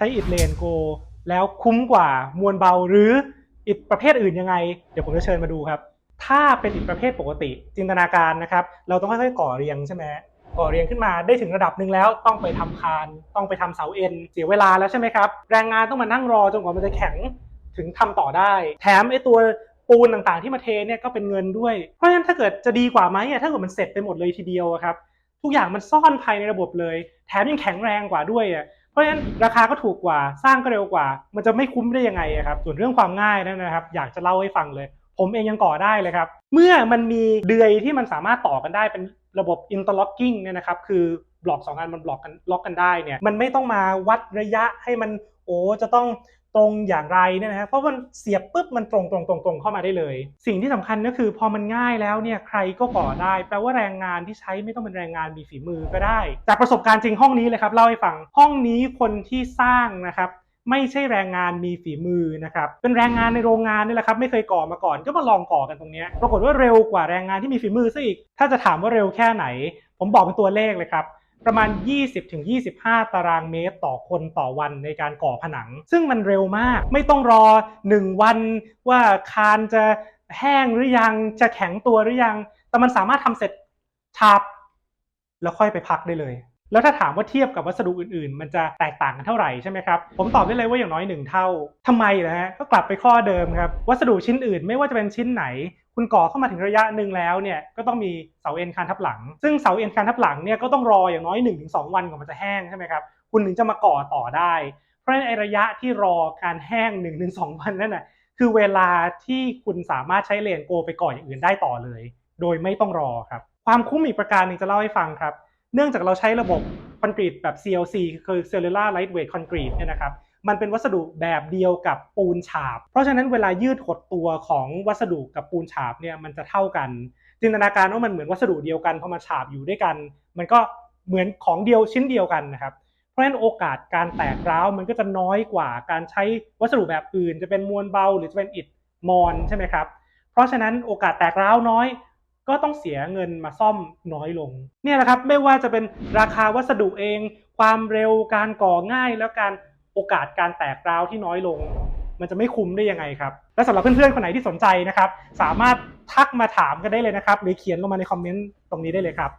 ช้อิฐเลนโก แล้วคุ้มกว่ามวลเบาหรืออิฐประเภทอื่นยังไง เดี๋ยวผมจะเชิญมาดูครับ ถ้าเป็นอิฐประเภทปกติจินตนาการนะครับ เราต้องค่อยๆก่อเรียงใช่ไหมก่อเรียงขึ้นมาได้ถึงระดับหนึ่งแล้วต้องไปทำคานต้องไปทำเสาเอ็นเสียเวลาแล้วใช่ไหมครับแรงงานต้องมานั่งรอจนกว่ามันจะแข็งถึงทำต่อได้ แถมไอ้ตัวปูนต่างๆที่มาเทเนี่ยก็เป็นเงินด้วย เพราะฉะนั้นถ้าเกิดจะดีกว่าไหมอะถ้าเกิดมันเสร็จไปหมดเลยทีเดียวครับ ทุกอย่างมันซ่อนภายในระบบเลย แถมยังแข็งแรงกว่าด้วยอะ เพราะฉะนั้นราคาก็ถูกกว่าสร้างก็เร็วกว่า มันจะไม่คุ้มได้ยังไงครับส่วนเรื่องความง่ายนั่นนะครับ อยากจะเล่าให้ฟังเลย ผมเองยังก่อได้เลยครับ เมื่อมันมีเดือยที่มันสามารถต่อกันได้เป็นระบบ interlocking เนี่ยนะครับคือบล็อกสองอันมันบล็อกกันล็อกกันได้เนี่ยมันไม่ต้องมาวัดระยะให้มันโอ้จะต้องตรงอย่างไรเนี่ยนะเพราะมันเสียบปุ๊บมันตรงตรงตรงตรงเข้ามาได้เลย สิ่งที่สำคัญก็คือพอมันง่ายแล้วเนี่ยใครก็ก่อได้ แปลว่าแรงงานที่ใช้ไม่ต้องเป็นแรงงานมีฝีมือก็ได้ จากประสบการณ์จริงห้องนี้เลยครับเล่าให้ฟังห้องนี้คนที่สร้างนะครับไม่ใช่แรงงานมีฝีมือนะครับ เป็นแรงงานในโรงงานนี่แหละครับ ไม่เคยก่อมาก่อนก็มาลองก่อกันตรงเนี้ยปรากฏว่าเร็วกว่าแรงงานที่มีฝีมือซะอีก ถ้าจะถามว่าเร็วแค่ไหน ผมบอกเป็นตัวเลขเลยครับ ประมาณ 20-25 ตารางเมตรต่อคนต่อวันในการก่อผนัง ซึ่งมันเร็วมาก ไม่ต้องรอ 1 วันว่าคานจะแห้งหรือยังจะแข็งตัวหรือยัง แต่มันสามารถทำเสร็จชาบแล้วค่อยไปพักได้เลย แล้วถ้าถามว่าเทียบกับวัสดุอื่นๆ มันจะแตกต่างกันเท่าไหร่ใช่ไหมครับ ผมตอบได้เลยว่าอย่างน้อยหนึ่งเท่าทำไมนะฮะ ก็กลับไปข้อเดิมครับ วัสดุชิ้นอื่นไม่ว่าจะเป็นชิ้นไหน คุณก่อเข้ามาถึงระยะหนึ่งแล้วเนี่ย ก็ต้องมีเสาเอ็นคานทับหลัง ซึ่งเสาเอ็นคานทับหลังเนี่ยก็ต้องรออย่างน้อย 1-2 วันก่อนมันจะแห้งใช่ไหมครับ คุณถึงจะมาก่อต่อได้ เพราะฉะนั้นไอระยะที่รอการแห้ง 1-2 วันนั่นน่ะ คือเวลาที่คุณสามารถใช้เลนโก ไปก่ออย่างอื่นได้ต่อเลย โดยไม่ต้องรอครับ ความคุ้มอีกประการหนึงจะเล่าให้ฟังครับ เนื่องจากเราใช้ระบบคอนกรีตแบบ CLC คือ Cellular Lightweight Concrete เนี่ยนะครับมันเป็นวัสดุแบบเดียวกับปูนฉาบ เพราะฉะนั้นเวลายืดหดตัวของวัสดุกับปูนฉาบเนี่ยมันจะเท่ากัน จินตนาการว่ามันเหมือนวัสดุเดียวกันพอมาฉาบอยู่ด้วยกัน มันก็เหมือนของเดียวชิ้นเดียวกันนะครับ เพราะฉะนั้นโอกาสการแตกร้าวมันก็จะน้อยกว่าการใช้วัสดุแบบอื่น จะเป็นมวลเบาหรือจะเป็นอิฐมอนใช่ไหมครับ เพราะฉะนั้นโอกาสแตกร้าวน้อย ก็ต้องเสียเงินมาซ่อมน้อยลง เนี่ยแหละครับไม่ว่าจะเป็นราคาวัสดุเอง ความเร็วการก่อง่ายแล้วการโอกาสการแตกร้าวที่น้อยลง มันจะไม่คุ้มได้ยังไงครับ และสำหรับเพื่อนๆคนไหนที่สนใจนะครับ สามารถทักมาถามกันได้เลยนะครับ หรือเขียนลงมาในคอมเมนต์ตรงนี้ได้เลยครับ